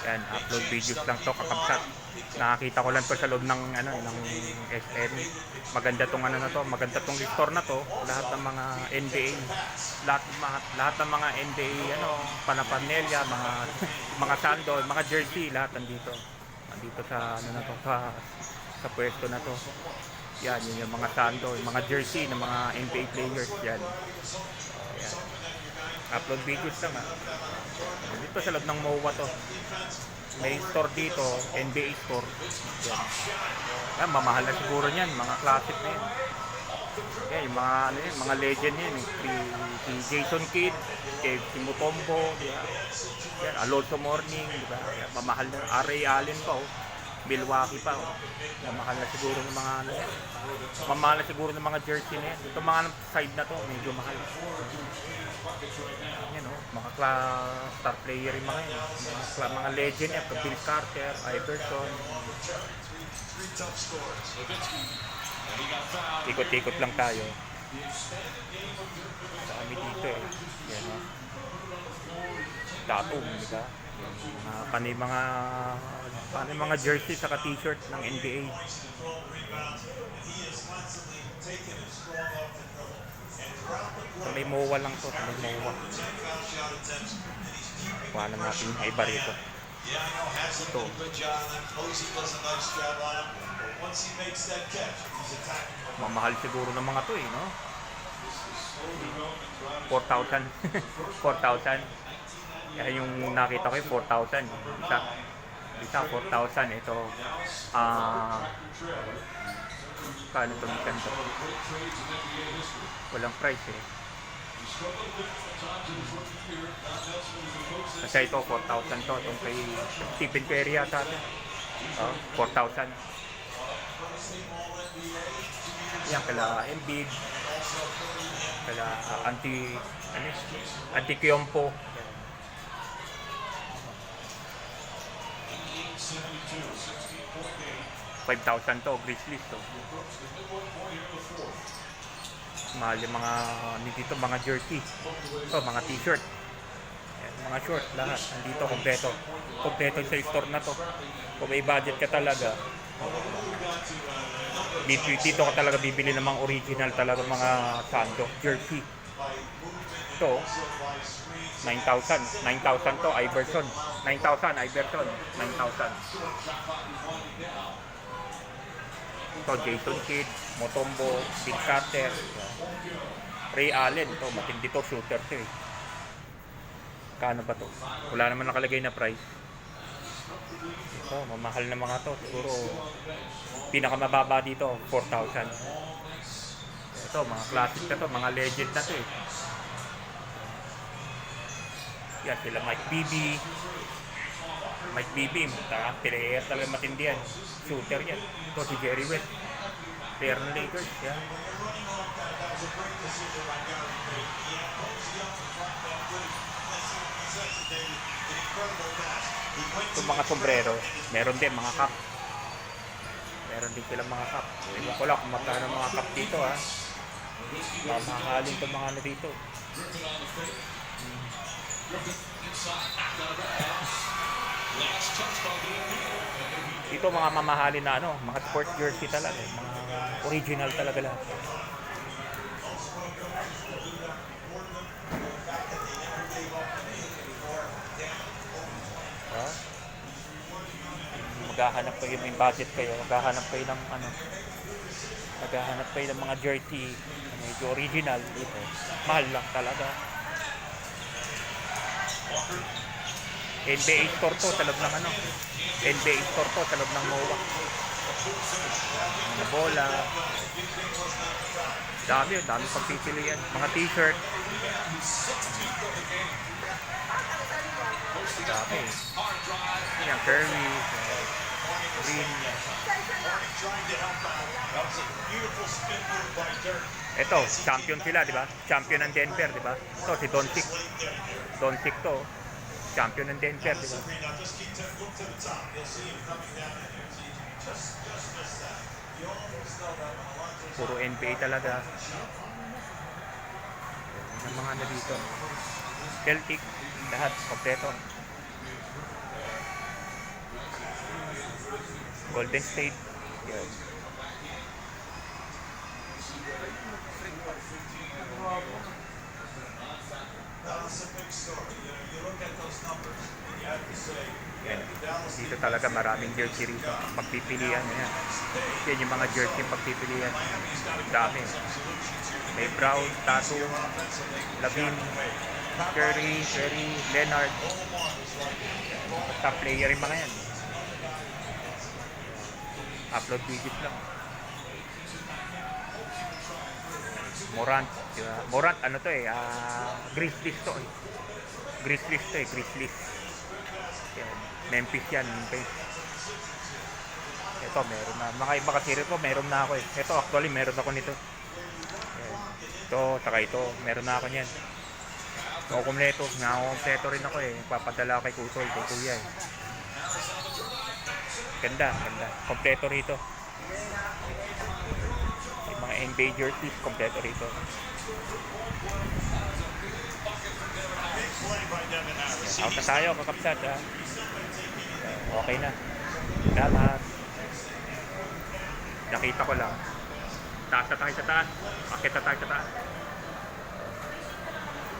Yan, upload videos lang to kakabsat. Nakakita ko lang to sa loob ng ano ng SM. Maganda tong ano na to, maganda tong store na to. Lahat ng mga NBA, lahat lahat ng mga NBA ano, panapamilya, mga mga sandal, mga jersey, lahat nandito. Nandito sa ano na to, sa sa pwesto na to. Yan, yun yung mga sandal, mga jersey ng mga NBA players yan. Ayan. Upload videos lang ah. Dito sa loob ng MOA to. May store dito, NBA store. Yan. Yan, mamahal na siguro niyan, mga classic na yan. Yan, yung mga, ano yan, mga legend yan. Si, Jason Kidd, kay di ba? Yan, Alonso Morning, di ba? Yan, mamahal na, R.A. Allen pa, oh. Milwaukee pa, oh. Mamahal na siguro ng mga, ano. Mamahal na siguro ng mga jersey na yan. Ito mga side na to, medyo mahal. Yan oh, mga star player yung mga yan. Mga, mga legend eh, Bill Carter, Iverson. Ikot-ikot lang tayo. Sa kami dito eh. Yan oh. Datum, di ba? Mga panay mga panay mga jersey saka t-shirt ng NBA. May MOA lang to, may MOA. Kuha na natin yung iba rito. Ito. Mamahal siguro ng mga to eh, no? 4,000. 4,000. Kaya yung nakita ko yung 4,000. Isa. Isa 4,000. Ito. Ah... Paano ito magkanta? Walang price eh. Kasi ito 4,000 to. Itong kay Stephen Curry yata. Oh, 4,000. Yan, kala Embiid, kala uh, anti, ano, anti Kyompo. 5,000 to, Grizzlies to. Mahal yung mga, dito mga jersey. Ito, mga t-shirt. Mga short, lahat. Nandito, kompleto. Kompleto sa store na to. Kung may budget ka talaga, dito, dito ka talaga bibili ng mga original talaga mga sando, jersey. Ito, 9,000. 9,000 to, Iverson. 9,000, Iverson. 9,000. Ito, Jason Kidd, Motombo, Big Carter. Ray Allen, to matindi to, shooter to eh. Kano ba to? Wala naman nakalagay na price. Ito, mamahal na mga to. Siguro, pinakamababa dito, 4,000. Ito, mga classic na to, mga legend na to eh. Yan, sila Mike Bibby. Mike Bibby, ta player talaga matindi yan. Shooter yan. Ito si Jerry West. Player ng Lakers, yan. Itong mga sombrero, meron din mga cup. Meron din silang mga cup. Ewan ko lang kung magkano mga cup dito ha. Mamahalin itong mga ano dito. Dito mga mamahalin na ano, mga sports jersey talaga, mga original talaga lahat. Ha? Maghahanap kayo, may budget kayo, maghahanap kayo ng ano, maghahanap kayo ng mga jersey, medyo original dito. Mahal lang talaga. NBA store to sa loob ng ano. NBA store to sa loob ng MOA. Mga bola. Dami yun, dami pagpipilian. Mga t-shirt. Dami. Yan, Curry. Green. Ito, champion sila, di ba? Champion ng Denver, di ba? Ito, si Doncic. Doncic to. Champion ng Denver, di ba? Puro NBA talaga. Yung mga ano dito. Celtic, lahat, kompleto. Golden State. Yan. That's a big story. You know, you look at those Dito talaga maraming jersey rito. Pagpipilian mo yan. Yan yung mga jersey pagpipilian. Dami. May Brown, Tato, Lavin, Curry, Curry, Leonard. Top player yung mga yan. Upload videos lang. Morant, di? Morant, ano to eh, ah, Grizzlies to eh. Grizzlies to eh, Grizzlies. Memphis yan, Memphis. Ito, meron na. Mga iba kasi rito, meron na ako eh. Ito, actually, meron ako nito. Ito, saka ito, meron na ako niyan. O, kumpleto. Nga ako, kumpleto rin ako eh. Papadala kay Kutoy, kay Kuya eh. Ganda, ganda. Kompleto rito. Yung mga NBA jerseys, kompleto rito. Out na tayo, kakapsat ha. Okay na. Salamat. Nakita ko lang. Taas na tayo sa taas. Akit tayo sa taas.